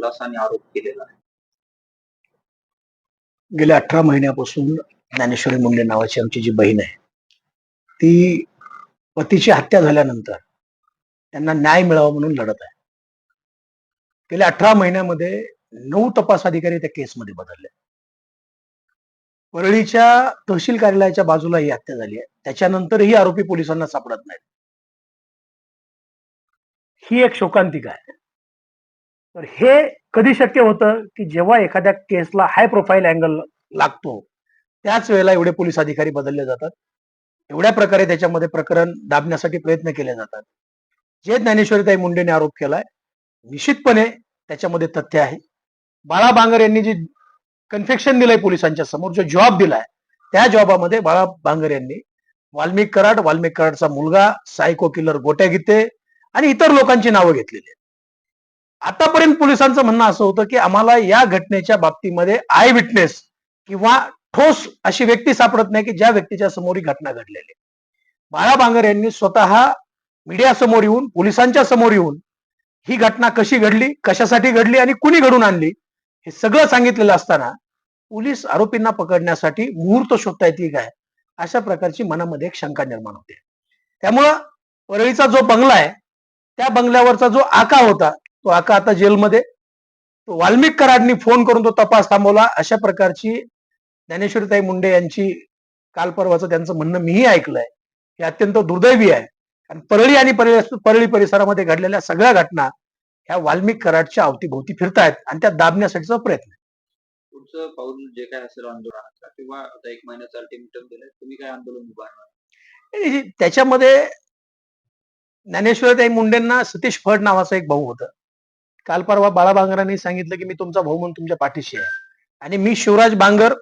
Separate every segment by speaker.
Speaker 1: खुलासा आणि आरोप केलेला आहे.
Speaker 2: गेल्या अठरा महिन्यापासून ज्ञानेश्वरी मुंडे नावाची आमची जी बहीण आहे ती पतीची हत्या झाल्यानंतर त्यांना न्याय मिळावा म्हणून लढत आहे. गेल्या अठरा महिन्यामध्ये नऊ तपास अधिकारी त्या केसमध्ये बदलले परळीच्या तहसील कार्यालयाच्या बाजूला ही हत्या झाली आहे. त्याच्यानंतरही आरोपी पोलिसांना सापडत नाहीत. ही एक शोकांतिका आहे. तर हे कधी शक्य होतं की जेव्हा एखाद्या केसला हाय प्रोफाईल अँगल लागतो त्याच वेळेला एवढे पोलीस अधिकारी बदलले जातात. एवढ्या प्रकारे त्याच्यामध्ये प्रकरण दाबण्यासाठी प्रयत्न केले जातात. जे ज्ञानेश्वरीताई मुंडेने आरोप केलाय निश्चितपणे त्याच्यामध्ये तथ्य आहे. बाळा बांगर यांनी जी कन्फेक्शन दिलंय पोलिसांच्या समोर जो जॉब दिलाय त्या जॉबामध्ये बाळा बांगर यांनी वाल्मिक कराड वाल्मिक कराडचा मुलगा सायको किलर गोट्या गीते आणि इतर लोकांची नावं घेतलेली आहेत. आतापर्यंत पोलिसांचं म्हणणं असं होतं की आम्हाला या घटनेच्या बाबतीमध्ये आय विटनेस किंवा ठोस अशी व्यक्ती सापडत नाही की ज्या व्यक्तीच्या समोर ही घटना घडलेली बाळा बांगर यांनी स्वतः मीडिया समोर येऊन पोलिसांच्या समोर येऊन ही घटना कशी घडली कशासाठी घडली आणि कुणी घडून आणली हे सगळं सांगितलेलं असताना पोलीस आरोपींना पकडण्यासाठी मुहूर्त शोधता येतील काय? अशा प्रकारची मनामध्ये एक शंका निर्माण होते. त्यामुळं परळीचा जो बंगला आहे त्या बंगल्यावरचा जो आका होता तो आका आता जेलमध्ये. तो वाल्मिक कराडनी फोन करून तो तपास थांबवला. अशा प्रकारची ज्ञानेश्वरीताई मुंडे यांची काल परवाचं त्यांचं म्हणणं मीही ऐकलंय. हे अत्यंत दुर्दैवी आहे. कारण परळी आणि परळी परळी परिसरामध्ये घडलेल्या सगळ्या घटना ह्या वाल्मिक कराडच्या अवतीभोवती फिरतायत आणि त्या दाबण्यासाठीचा प्रयत्न आहे.
Speaker 1: पुढचं पाऊल जे काय असेल आंदोलनाचा किंवा आता एक महिन्याचा अल्टिमेटम दिलाय तुम्ही काय आंदोलन उभारणार?
Speaker 2: त्याच्यामध्ये ज्ञानेश्वरताई मुंडेंना सतीश फड नावाचा एक भाऊ होता. काल परवा बाळा बांगरांनी सांगितलं की मी तुमचा भाऊ म्हणून तुमच्या पाठीशी आहे. आणि मी शिवराज बांगर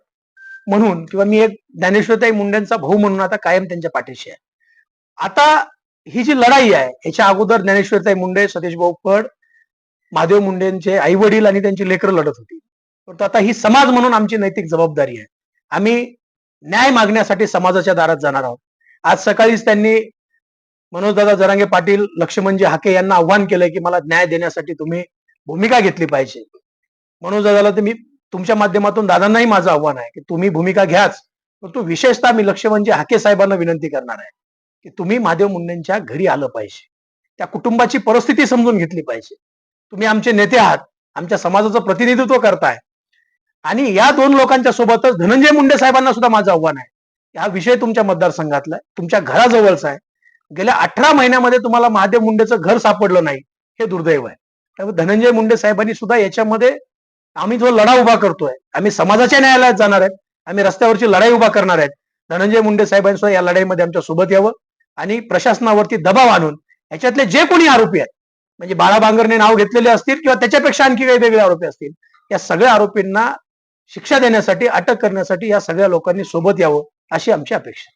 Speaker 2: म्हणून किंवा मी एक ज्ञानेश्वरताई मुंडेंचा भाऊ म्हणून आता कायम त्यांच्या पाठीशी आहे. आता ही जी लढाई आहे याच्या अगोदर ज्ञानेश्वरताई मुंडे सतीश भाऊ फड महादेव मुंडेंचे आई वडील आणि त्यांची लेकरं लढत होती. परंतु आता ही समाज म्हणून आमची नैतिक जबाबदारी आहे. आम्ही न्याय मागण्यासाठी समाजाच्या दारात जाणार आहोत. आज सकाळीच त्यांनी मनोजदादा जरांगे पाटील लक्ष्मणजी हाके यांना आव्हान केलंय की मला न्याय देण्यासाठी तुम्ही भूमिका घेतली पाहिजे. मनोजदादाला तर मी तुमच्या माध्यमातून दादांनाही माझं आव्हान आहे की तुम्ही भूमिका घ्याच. परंतु विशेषतः मी लक्ष्मणजी हाके साहेबांना विनंती करणार आहे की तुम्ही महादेव मुंडेंच्या घरी आलं पाहिजे. त्या कुटुंबाची परिस्थिती समजून घेतली पाहिजे. तुम्ही आमचे नेते आहात आमच्या समाजाचं प्रतिनिधित्व करताय. आणि या दोन लोकांच्या सोबतच धनंजय मुंडे साहेबांना सुद्धा माझं आव्हान आहे. हा विषय तुमच्या मतदारसंघातला आहे तुमच्या घराजवळचा आहे. गेल्या अठरा महिन्यामध्ये तुम्हाला महादेव मुंडेचं घर सापडलं नाही हे दुर्दैव आहे. त्यामुळे धनंजय मुंडे साहेबांनी सुद्धा याच्यामध्ये आम्ही जो लढा उभा करतोय आम्ही समाजाच्या न्यायालयात जाणार आहेत आम्ही रस्त्यावरची लढाई उभा करणार आहेत धनंजय मुंडे साहेबांनी सुद्धा या लढाईमध्ये आमच्यासोबत यावं आणि प्रशासनावरती दबाव आणून याच्यातले जे कोणी आरोपी आहेत म्हणजे बाळा बांगरने नाव घेतलेले असतील किंवा त्याच्यापेक्षा आणखी काही वेगळे आरोपी असतील या सगळ्या आरोपींना शिक्षा देण्यासाठी अटक करण्यासाठी या सगळ्या लोकांनी सोबत यावं अशी आमची अपेक्षा